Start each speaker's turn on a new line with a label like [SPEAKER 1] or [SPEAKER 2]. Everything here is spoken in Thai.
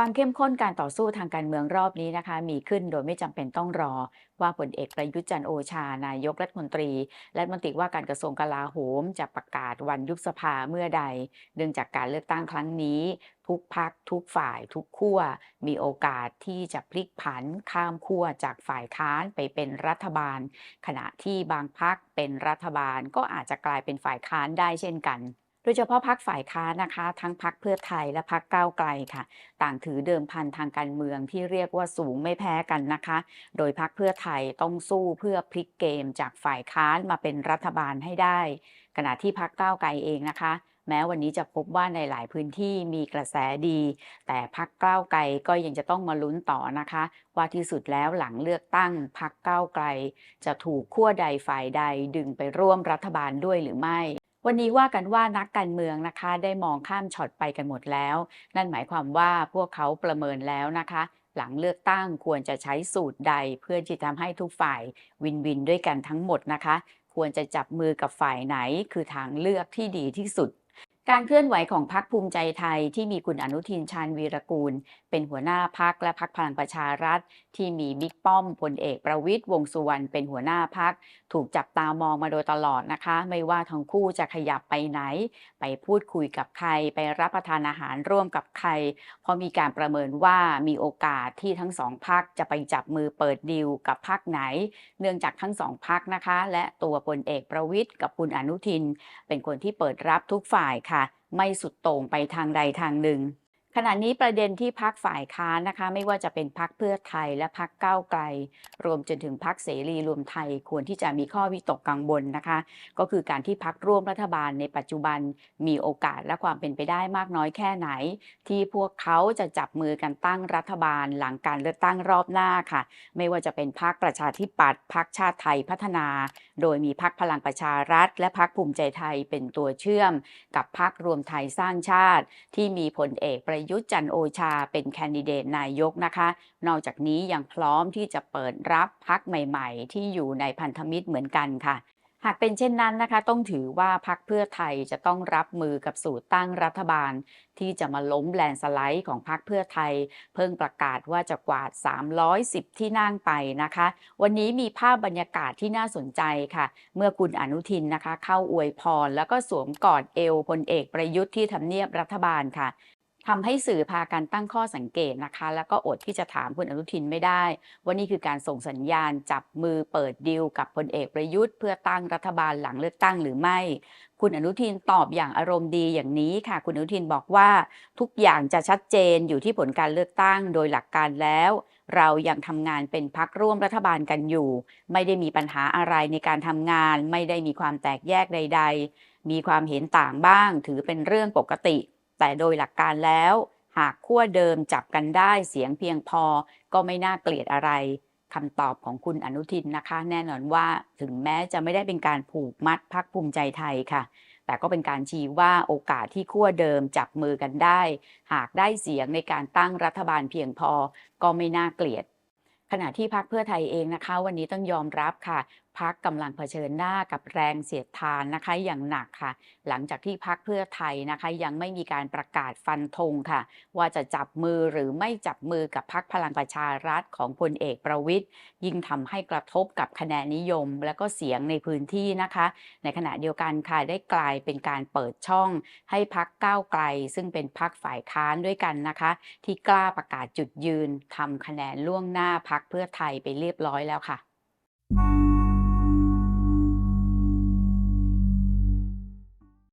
[SPEAKER 1] ความเข้มข้นการต่อสู้ทางการเมืองรอบนี้นะคะ มีขึ้นโดยไม่จำเป็นต้องรอ ว่าผลเอกประยุทธ์จันโอชา นายกรัฐมนตรี และมนตรีว่าการกระทรวงกลาโหม จะประกาศวันยุบสภาเมื่อใด เนื่องจากการเลือกตั้งครั้งนี้ ทุกพักทุกฝ่าย ทุกขั้วมีโอกาสที่จะพลิกผันข้ามขั้วจากฝ่ายค้านไปเป็นรัฐบาล ขณะที่บางพักเป็นรัฐบาลก็อาจจะกลายเป็นฝ่ายค้านได้เช่นกัน ดยเฉพาะพักฝ่ายค้านนะคะ ทั้งพักเพื่อไทยและพักก้าวไกลค่ะ ต่างถือเดิมพันทางการเมืองที่เรียกว่าสูงไม่แพ้กันนะคะ โดยพักเพื่อไทยต้องสู้เพื่อพลิกเกมจากฝ่ายค้านมาเป็นรัฐบาลให้ได้ ขณะที่พักก้าวไกลเองนะคะแม้วันนี้จะพบว่าในหลายพื้นที่มีกระแสดี แต่พักก้าวไกลก็ยังจะต้องมาลุ้นต่อนะคะ ว่าที่สุดแล้วหลังเลือกตั้งพักก้าวไกล จะถูกขั้วใดฝ่ายใดดึงไปร่วมรัฐบาลด้วยหรือไม่ วันนี้ว่ากันว่านักการเมืองนะคะได้มองข้ามช็อตไปกันหมดแล้ว นั่นหมายความว่าพวกเขาประเมินแล้วนะคะ หลังเลือกตั้งควรจะใช้สูตรใด เพื่อที่จะทำให้ทุกฝ่ายวินวินด้วยกันทั้งหมดนะคะ ควรจะจับมือกับฝ่ายไหนคือทางเลือกที่ดีที่สุด การเคลื่อนไหวของพรรคภูมิใจไทยที่มีคุณอนุทินชาญวีรกูล เป็นหัวหน้าพักและพักพลังประชารัฐ ที่มีบิ๊กป้อมพลเอกประวิตยวงสุวรรณเป็นหัวหน้าพัก ถูกจับตามองมาโดยตลอดนะคะ ไม่ว่าทั้งคู่จะขยับไปไหน ไปพูดคุยกับใครไปรับประทานอาหารร่วมกับใคร เพราะมีการประเมินว่ามีโอกาสที่ทั้งสองพักจะไปจับมือเปิดดีลกับพักไหน เนื่องจากทั้งสองพักนะคะ และตัวพลเอกประวิตยกับคุณอนุทิน เป็นคนที่เปิดรับทุกฝ่ายค่ะ ไม่สุดโต่งไปทางใดทางหนึ่ง ขณะนี้ประเด็นที่พักฝ่ายค้านนะคะ ไม่ว่าจะเป็นพักเพื่อไทยและพักก้าวไกล รวมจนถึงพักเสรีรวมไทยควรที่จะมีข้อวิตกกังวลนะคะ ก็คือการที่พักร่วมรัฐบาลในปัจจุบันมีโอกาสและความเป็นไปได้มากน้อยแค่ไหน ที่พวกเขาจะจับมือกันตั้งรัฐบาลหลังการเลือกตั้งรอบหน้าค่ะ ไม่ว่าจะเป็นพักประชาธิปัตย์พักชาติไทยพัฒนา โดยมีพักพลังประชารัฐ และพักภูมิใจไทยเป็นตัวเชื่อม กับพักรวมไทยสร้างชาติที่มีผลเอกประยุทธ์จันโอชาเป็นแคนดิเดตนายกนะคะ นอกจากนี้ยังพร้อมที่จะเปิดรับพักใหม่ๆ ที่อยู่ในพันธมิตรเหมือนกันค่ะ หากเป็นเช่นนั้นนะคะ ต้องถือว่าพักเพื่อไทยจะต้องรับมือกับสูตรตั้งรัฐบาล ที่จะมาล้มแลนสไลด์ของพักเพื่อไทย เพิ่งประกาศว่าจะกวาด 310 ที่นั่งไปนะคะ วันนี้มีภาพบรรยากาศที่น่าสนใจค่ะ เมื่อคุณอนุทินนะคะ เข้าอวยพร แล้วก็สวมกอดเอวพลเอกประยุทธ์ที่ทำเนียบรัฐบาลค่ะ ทำให้สื่อพากันตั้งข้อสังเกตนะคะ แล้วก็อดที่จะถามคุณอนุทินไม่ได้ ว่านี่คือการส่งสัญญาณจับมือเปิดดีลกับพลเอกประยุทธ์ เพื่อตั้งรัฐบาลหลังเลือกตั้งหรือไม่ คุณอนุทินตอบอย่างอารมณ์ดีอย่างนี้ค่ะ คุณอนุทินบอกว่าทุกอย่างจะชัดเจนอยู่ที่ผลการเลือกตั้งโดยหลักการแล้ว เรายังทำงานเป็นพักร่วมรัฐบาลกันอยู่ ไม่ได้มีปัญหาอะไรในการทำงาน ไม่ได้มีความแตกแยกใด ๆ มีความเห็นต่างบ้าง ถือเป็นเรื่องปกติ แต่โดยหลักการแล้ว หากขั้วเดิมจับกันได้เสียงเพียงพอ ก็ไม่น่าเกลียดอะไรคำตอบของคุณอนุทินนะคะ แน่นอนว่าถึงแม้จะไม่ได้เป็นการผูกมัดพักภูมิใจไทยค่ะ แต่ก็เป็นการชี้ว่าโอกาสที่ขั้วเดิมจับมือกันได้ หากได้เสียงในการตั้งรัฐบาลเพียงพอ ก็ไม่น่าเกลียดขณะที่พักเพื่อไทยเองนะคะ วันนี้ต้องยอมรับค่ะ พักกำลังเผชิญหน้ากับแรงเสียดทานนะคะอย่างหนักค่ะ หลังจากที่พักเพื่อไทยนะคะยังไม่มีการประกาศฟันธงค่ะ ว่าจะจับมือหรือไม่จับมือกับพักพลังประชารัฐของพลเอกประวิทย์ยิ่งทำให้กระทบกับคะแนนนิยม และก็เสียงในพื้นที่นะคะ ในขณะเดียวกันค่ะได้กลายเป็นการเปิดช่อง ให้พักก้าวไกล ซึ่งเป็นพักฝ่ายค้านด้วยกันนะคะ ที่กล้าประกาศจุดยืนทำคะแนนล่วงหน้าพักเพื่อไทยไปเรียบร้อยแล้วค่ะ